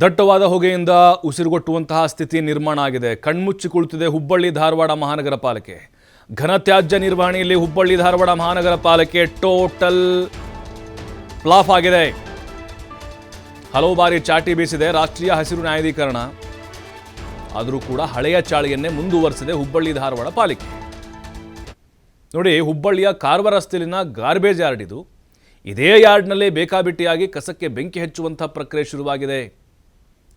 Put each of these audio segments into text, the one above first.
ದಟ್ಟವಾದ ಹೊಗೆಯಿಂದ ಉಸಿರುಗೊಟ್ಟುವಂತಹ ಸ್ಥಿತಿ ನಿರ್ಮಾಣ ಆಗಿದೆ. ಕಣ್ಮುಚ್ಚಿ ಕುಳಿತಿದೆ ಹುಬ್ಬಳ್ಳಿ ಧಾರವಾಡ ಮಹಾನಗರ ಪಾಲಿಕೆ. ಘನತ್ಯಾಜ್ಯ ನಿರ್ವಹಣೆಯಲ್ಲಿ ಹುಬ್ಬಳ್ಳಿ ಧಾರವಾಡ ಮಹಾನಗರ ಪಾಲಿಕೆ ಟೋಟಲ್ ಫ್ಲಾಫ್ ಆಗಿದೆ. ಹಲವು ಬಾರಿ ಚಾಟಿ ಬೀಸಿದೆ ರಾಷ್ಟ್ರೀಯ ಹಸಿರು ನ್ಯಾಯಾಧೀಕರಣ. ಆದರೂ ಕೂಡ ಹಳೆಯ ಚಾಳಿಯನ್ನೇ ಮುಂದುವರೆಸಿದೆ ಹುಬ್ಬಳ್ಳಿ ಧಾರವಾಡ ಪಾಲಿಕೆ. ನೋಡಿ, ಹುಬ್ಬಳ್ಳಿಯ ಕಾರ್ವ ರಸ್ತೆಯಲ್ಲಿನ ಗಾರ್ಬೇಜ್ ಯಾರ್ಡ್ ಇದು ಇದೇ ಯಾರ್ಡ್ನಲ್ಲೇ ಬೇಕಾಬಿಟ್ಟಿಯಾಗಿ ಕಸಕ್ಕೆ ಬೆಂಕಿ ಹಚ್ಚುವಂಥ ಪ್ರಕ್ರಿಯೆ ಶುರುವಾಗಿದೆ.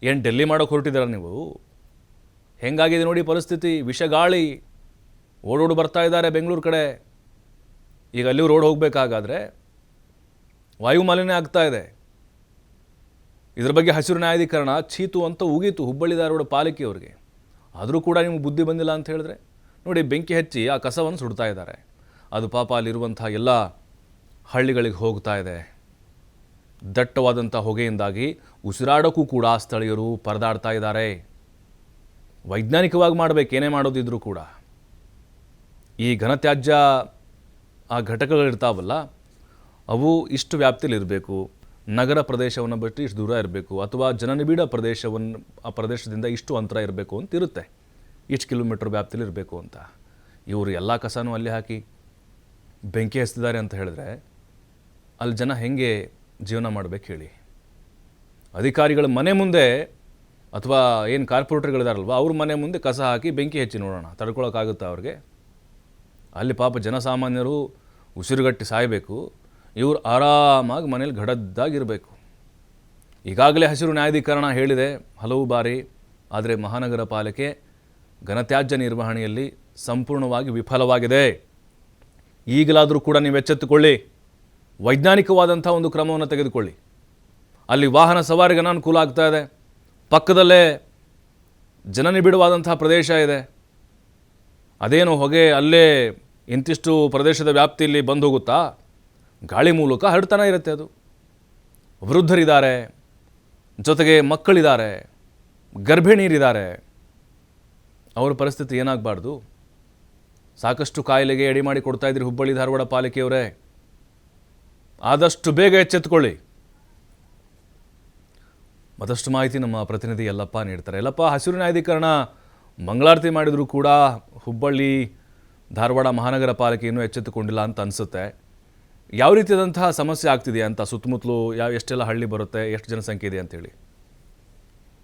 ಏನು ಡೆಲ್ಲಿ ಮಾಡೋಕೆ ಹೊರಟಿದ್ದೀರ ನೀವು? ಹೆಂಗಾಗಿದೆ ನೋಡಿ ಪರಿಸ್ಥಿತಿ? ವಿಷಗಾಳಿ ಓಡೋಡು ಬರ್ತಾ ಇದ್ದಾರೆ ಬೆಂಗಳೂರು ಕಡೆ. ಈಗ ಅಲ್ಲಿ ರೋಡ್ ಹೋಗಬೇಕಾಗಾದ್ರೆ ವಾಯುಮಾಲಿನ್ಯ ಆಗ್ತಾ ಇದೆ. ಇದ್ರ ಬಗ್ಗೆ ಹಸಿರು ನ್ಯಾಯಾಧೀಕರಣ ಚೀತು ಅಂತ ಉಗೀತು ಹುಬ್ಬಳ್ಳಿ ಧಾರವಾಡ ಪಾಲಿಕೆಯವರಿಗೆ ಆದರೂ ಕೂಡ ನಿಮ್ಗೆ ಬುದ್ಧಿ ಬಂದಿಲ್ಲ ಅಂತ ಹೇಳಿದ್ರೆ? ನೋಡಿ ಬೆಂಕಿ ಹಚ್ಚಿ ಆ ಕಸವನ್ನು ಸುಡ್ತಾ ಇದ್ದಾರೆ. ಅದು ಪಾಪ ಅಲ್ಲಿರುವಂಥ ಎಲ್ಲ ಹಳ್ಳಿಗಳಿಗೆ ಹೋಗ್ತಾ ಇದೆ. ದಟ್ಟವಾದಂಥ ಹೊಗೆಯಿಂದಾಗಿ ಉಸಿರಾಡೋಕ್ಕೂ ಕೂಡ ಸ್ಥಳೀಯರು ಪರದಾಡ್ತಾ ಇದ್ದಾರೆ. ವೈಜ್ಞಾನಿಕವಾಗಿ ಮಾಡಬೇಕು, ಏನೇ ಮಾಡೋದಿದ್ರೂ ಕೂಡ. ಈ ಘನತ್ಯಾಜ್ಯ ಆ ಘಟಕಗಳಿರ್ತಾವಲ್ಲ, ಅವು ಇಷ್ಟು ವ್ಯಾಪ್ತಿಯಲ್ಲಿ ಇರಬೇಕು. ನಗರ ಪ್ರದೇಶವನ್ನು ಬಿಟ್ಟು ಇಷ್ಟು ದೂರ ಇರಬೇಕು, ಅಥವಾ ಜನನಿಬಿಡ ಪ್ರದೇಶವನ್ನು ಆ ಪ್ರದೇಶದಿಂದ ಇಷ್ಟು ಅಂತರ ಇರಬೇಕು ಅಂತ ಇರುತ್ತೆ ಇಷ್ಟು ಕಿಲೋಮೀಟ್ರ್ ವ್ಯಾಪ್ತಿಯಲ್ಲಿ ಇರಬೇಕು ಅಂತ. ಇವರು ಎಲ್ಲ ಕಸನೂ ಅಲ್ಲಿ ಹಾಕಿ ಬೆಂಕಿ ಹಚ್ತಿದ್ದಾರೆ ಅಂತ ಹೇಳಿದ್ರೆ, ಅಲ್ಲಿ ಜನ ಹೆಂಗೆ ಜೀವನ ಮಾಡಬೇಕು ಹೇಳಿ. ಅಧಿಕಾರಿಗಳ ಮನೆ ಮುಂದೆ ಅಥವಾ ಏನು ಕಾರ್ಪೊರೇಟರ್ಗಳಿದಾರಲ್ವ ಅವ್ರ ಮನೆ ಮುಂದೆ ಕಸ ಹಾಕಿ ಬೆಂಕಿ ಹೆಚ್ಚಿ ನೋಡೋಣ, ತಡ್ಕೊಳಕ್ಕಾಗುತ್ತಾ ಅವ್ರಿಗೆ? ಅಲ್ಲಿ ಪಾಪ ಜನಸಾಮಾನ್ಯರು ಉಸಿರುಗಟ್ಟಿ ಸಾಯಬೇಕು, ಇವರು ಆರಾಮಾಗಿ ಮನೇಲಿ ಘಡದ್ದಾಗಿರಬೇಕು. ಈಗಾಗಲೇ ಹಸಿರು ನ್ಯಾಯಾಧೀಕರಣ ಹೇಳಿದೆ ಹಲವು ಬಾರಿ, ಆದರೆ ಮಹಾನಗರ ಪಾಲಿಕೆ ಘನತ್ಯಾಜ್ಯ ನಿರ್ವಹಣೆಯಲ್ಲಿ ಸಂಪೂರ್ಣವಾಗಿ ವಿಫಲವಾಗಿದೆ. ಈಗಲಾದರೂ ಕೂಡ ನೀವು ಎಚ್ಚೆತ್ತುಕೊಳ್ಳಿ. ವೈಜ್ಞಾನಿಕವಾದಂಥ ಒಂದು ಕ್ರಮವನ್ನು ತೆಗೆದುಕೊಳ್ಳಿ. ಅಲ್ಲಿ ವಾಹನ ಸವಾರಿಗೆ ಅನಾನುಕೂಲ ಆಗ್ತಾ ಇದೆ. ಪಕ್ಕದಲ್ಲೇ ಜನನಿಬಿಡವಾದಂಥ ಪ್ರದೇಶ ಇದೆ. ಅದೇನು ಹೊಗೆ ಅಲ್ಲೇ ಇಂತಿಷ್ಟು ಪ್ರದೇಶದ ವ್ಯಾಪ್ತಿಯಲ್ಲಿ ಬಂದು ಹೋಗುತ್ತಾ? ಗಾಳಿ ಮೂಲಕ ಹರಡ್ತಾನೆ ಇರುತ್ತೆ ಅದು. ವೃದ್ಧರಿದ್ದಾರೆ. ಜೊತೆಗೆ ಮಕ್ಕಳಿದ್ದಾರೆ. ಗರ್ಭಿಣಿಯರಿದ್ದಾರೆ. ಅವರ ಪರಿಸ್ಥಿತಿ ಏನಾಗಬಾರ್ದು? ಸಾಕಷ್ಟು ಕಾಯಿಲೆಗೆ ಎಡಿ ಮಾಡಿ ಕೊಡ್ತಾ ಇದ್ರಿ ಹುಬ್ಬಳ್ಳಿ ಧಾರವಾಡ ಪಾಲಿಕೆಯವರೇ. ಆದಷ್ಟು ಬೇಗ ಎಚ್ಚೆತ್ತುಕೊಳ್ಳಿ. ಮತ್ತಷ್ಟು ಮಾಹಿತಿ ನಮ್ಮ ಪ್ರತಿನಿಧಿ ಯಲ್ಲಪ್ಪ ನೀಡ್ತಾರೆ. ಯಲ್ಲಪ್ಪ ಹಸಿರು ನ್ಯಾಯಾಧೀಕರಣ ಮಂಗಳಾರತಿ ಮಾಡಿದರೂ ಕೂಡ ಹುಬ್ಬಳ್ಳಿ ಧಾರವಾಡ ಮಹಾನಗರ ಪಾಲಿಕೆ ಇನ್ನೂ ಎಚ್ಚೆತ್ತುಕೊಂಡಿಲ್ಲ ಅಂತ ಅನಿಸುತ್ತೆ. ಯಾವ ರೀತಿಯಾದಂತಹ ಸಮಸ್ಯೆ ಆಗ್ತಿದೆಯಾ ಅಂತ ಸುತ್ತಮುತ್ತಲು ಯಾವ ಎಷ್ಟೆಲ್ಲ ಹಳ್ಳಿ ಬರುತ್ತೆ ಎಷ್ಟು ಜನಸಂಖ್ಯೆ ಇದೆ ಅಂತೇಳಿ.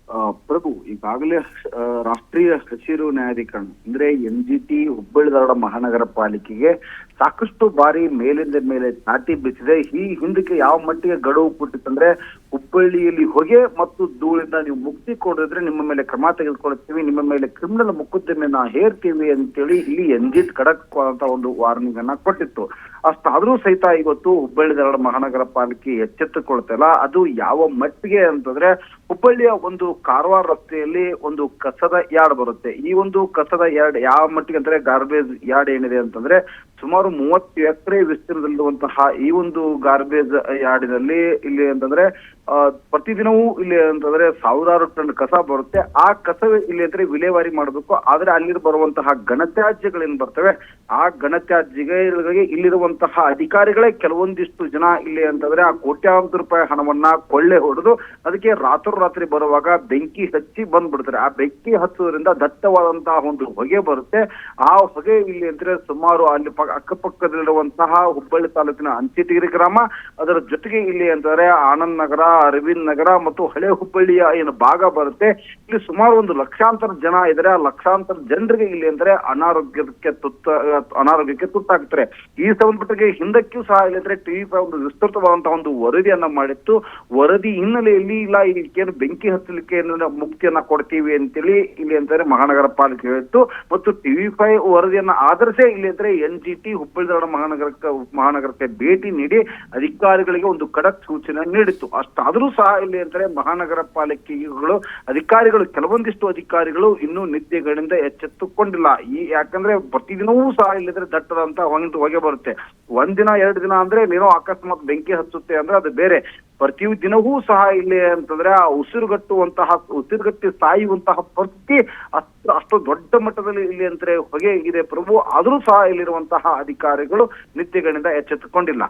ಆ, ಪ್ರಭು ಈಗಾಗಲೇ ರಾಷ್ಟ್ರೀಯ ಹಸಿರು ನ್ಯಾಯಾಧೀಕರಣ ಅಂದ್ರೆ N G T Hubballi Dharwad ಮಹಾನಗರ ಪಾಲಿಕೆಗೆ ಸಾಕಷ್ಟು ಬಾರಿ ಮೇಲಿಂದ ಮೇಲೆ ಚಾಟಿ ಬೀಸಿದೆ ಈ ಹಿಂದಕ್ಕೆ ಯಾವ ಮಟ್ಟಿಗೆ ಗಡುವು ಕೊಟ್ಟಿತ್ತಂದ್ರೆ ಹುಬ್ಬಳ್ಳಿಯಲ್ಲಿ ಹೊಗೆ ಮತ್ತು ಧೂಳಿಂದ ನೀವು ಮುಕ್ತಿ ಕೊಡಿದ್ರೆ ನಿಮ್ಮ ಮೇಲೆ ಕ್ರಮ ತೆಗೆದುಕೊಳ್ತೀವಿ ನಿಮ್ಮ ಮೇಲೆ ಕ್ರಿಮಿನಲ್ ನಾ ಹೇರ್ತೀವಿ ಅಂತೇಳಿ ಇಲ್ಲಿ ಎಂಜಿಟ್ ಖಡಕ್ ಅಂತ ಒಂದು ವಾರ್ನಿಂಗ್ ಅನ್ನ ಕೊಟ್ಟಿತ್ತು. ಅಷ್ಟಾದ್ರೂ ಸಹಿತ ಇವತ್ತು ಹುಬ್ಬಳ್ಳಿ ಧಾರವಾಡ ಮಹಾನಗರ ಪಾಲಿಕೆ ಎಚ್ಚೆತ್ತುಕೊಳ್ತಲ್ಲ. ಅದು ಯಾವ ಮಟ್ಟಿಗೆ ಅಂತಂದ್ರೆ ಹುಬ್ಬಳ್ಳಿಯ ಒಂದು ಕಾರವಾರ ರಸ್ತೆಯಲ್ಲಿ ಒಂದು ಕಸದ ಯಾರ್ಡ್ ಬರುತ್ತೆ. ಈ ಒಂದು ಕಸದ ಯಾರ್ಡ್ ಯಾವ ಮಟ್ಟಿಗೆ ಅಂದ್ರೆ ಗಾರ್ಬೇಜ್ ಯಾರ್ಡ್ ಏನಿದೆ ಅಂತಂದ್ರೆ ಸುಮಾರು ಮೂವತ್ತು ಎಕರೆ ವಿಸ್ತೀರ್ಣದಲ್ಲಿರುವಂತಹ ಈ ಒಂದು ಗಾರ್ಬೇಜ್ ಯಾರ್ಡಿನಲ್ಲಿ ಇಲ್ಲಿ ಅಂತಂದ್ರೆ ಪ್ರತಿದಿನವೂ ಇಲ್ಲಿ ಅಂತಂದ್ರೆ ಸಾವಿರಾರು ಟನ್ ಕಸ ಬರುತ್ತೆ. ಆ ಕಸವೇ ಇಲ್ಲಿ ಅಂದ್ರೆ ವಿಲೇವಾರಿ ಮಾಡಬೇಕು. ಆದ್ರೆ ಅಲ್ಲಿ ಬರುವಂತಹ ಘನತ್ಯಾಜ್ಯಗಳೇನ್ ಬರ್ತವೆ? ಆ ಘನತ್ಯಾಜ್ಯಗಳಿಗೆ ಇಲ್ಲಿರುವಂತಹ ಅಧಿಕಾರಿಗಳೇ ಕೆಲವೊಂದಿಷ್ಟು ಜನ ಇಲ್ಲಿ ಅಂತಂದ್ರೆ ಆ ಕೋಟ್ಯಾಂತರ ರೂಪಾಯಿ ಹಣವನ್ನ ಕೊಳ್ಳೆ ಹೊಡೆದು ಅದಕ್ಕೆ ರಾತ್ರೋರಾತ್ರಿ ಬರುವಾಗ ಬೆಂಕಿ ಹಚ್ಚಿ ಬಂದ್ಬಿಡ್ತಾರೆ. ಆ ಬೆಂಕಿ ಹಚ್ಚೋದ್ರಿಂದ ದಟ್ಟವಾದಂತಹ ಒಂದು ಹೊಗೆ ಬರುತ್ತೆ. ಆ ಹೊಗೆ ಇಲ್ಲಿ ಅಂದ್ರೆ ಸುಮಾರು ಅಲ್ಲಿ ಅಕ್ಕಪಕ್ಕದಲ್ಲಿರುವಂತಹ ಹುಬ್ಬಳ್ಳಿ ತಾಲೂಕಿನ ಅಂಚೆಟಗಿರಿ ಗ್ರಾಮ, ಅದರ ಜೊತೆಗೆ ಇಲ್ಲಿ ಅಂತಂದ್ರೆ ಆನಂದ್ ನಗರ, ಅರವಿಂದ್ ನಗರ ಮತ್ತು ಹಳೆ ಹುಬ್ಬಳ್ಳಿಯ ಏನು ಭಾಗ ಬರುತ್ತೆ. ಇಲ್ಲಿ ಸುಮಾರು ಒಂದು ಲಕ್ಷಾಂತರ ಜನ ಇದ್ದಾರೆ. ಆ ಲಕ್ಷಾಂತರ ಜನರಿಗೆ ಇಲ್ಲಿ ಅಂದ್ರೆ ಅನಾರೋಗ್ಯಕ್ಕೆ ತುತ್ತ, ಅನಾರೋಗ್ಯಕ್ಕೆ ತುತ್ತಾಗ್ತಾರೆ. ಈ ಸಂಬಂಧಪಟ್ಟಿಗೆ ಹಿಂದಕ್ಕೂ ಸಹ ಇಲ್ಲಿ ಅಂದ್ರೆ ಟಿವಿ ಒಂದು ವಿಸ್ತೃತವಾದಂತಹ ಒಂದು ವರದಿಯನ್ನ ಮಾಡಿತ್ತು. ವರದಿ ಹಿನ್ನೆಲೆಯಲ್ಲಿ ಇಲ್ಲ, ಇದಕ್ಕೇನು ಬೆಂಕಿ ಹಚ್ಚಲಿಕ್ಕೆ ಮುಕ್ತಿಯನ್ನ ಕೊಡ್ತೀವಿ ಅಂತೇಳಿ ಇಲ್ಲಿ ಅಂತಾರೆ ಮಹಾನಗರ ಪಾಲಿಕೆ ಹೇಳಿತ್ತು. ಮತ್ತು ಟಿವಿ ಫೈವ್ ವರದಿಯನ್ನ ಆಧರಿಸೇ ಇಲ್ಲಿ ಅಂದ್ರೆ N G T Hubballi Dharwad ಮಹಾನಗರಕ್ಕೆ ಮಹಾನಗರಕ್ಕೆ ಭೇಟಿ ನೀಡಿ ಅಧಿಕಾರಿಗಳಿಗೆ ಒಂದು ಖಡಕ್ ಸೂಚನೆ ನೀಡಿತ್ತು. ಅಷ್ಟಾದರೂ ಸಹ ಇಲ್ಲಿ ಅಂದ್ರೆ ಮಹಾನಗರ ಪಾಲಿಕೆಗಳು ಅಧಿಕಾರಿಗಳು, ಕೆಲವೊಂದಿಷ್ಟು ಅಧಿಕಾರಿಗಳು ಇನ್ನೂ ನಿದ್ದೆಗಳಿಂದ ಎಚ್ಚೆತ್ತುಕೊಂಡಿಲ್ಲ. ಈ ಯಾಕಂದ್ರೆ ಪ್ರತಿದಿನವೂ ಸಹ ಇಲ್ಲಿದ್ರೆ ದಟ್ಟದಂತ ಹೋಗಿ ಹೊಗೆ ಬರುತ್ತೆ. ಒಂದಿನ, ಎರಡು ದಿನ ಅಂದ್ರೆ ಏನೋ ಅಕಸ್ಮಾತ್ ಬೆಂಕಿ ಹಚ್ಚುತ್ತೆ ಅಂದ್ರೆ ಅದು ಬೇರೆ. ಪ್ರತಿ ದಿನವೂ ಸಹ ಇಲ್ಲಿ ಅಂತಂದ್ರೆ ಆ ಉಸಿರುಗಟ್ಟುವಂತಹ, ಉಸಿರುಗಟ್ಟಿ ಸಾಯುವಂತಹ ಪರಿಸ್ಥಿತಿ ಅಷ್ಟು ಅಷ್ಟು ದೊಡ್ಡ ಮಟ್ಟದಲ್ಲಿ ಇಲ್ಲಿ ಅಂದ್ರೆ ಹೊಗೆ ಇದೆ ಪ್ರಭು ಆದರೂ ಸಹ ಇಲ್ಲಿರುವಂತಹ ಅಧಿಕಾರಿಗಳು ನಿತ್ಯಗಳಿಂದ ಎಚ್ಚೆತ್ತುಕೊಂಡಿಲ್ಲ.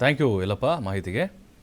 ಥ್ಯಾಂಕ್ ಯು ಯಲ್ಲಪ್ಪ, ಮಾಹಿತಿಗೆ.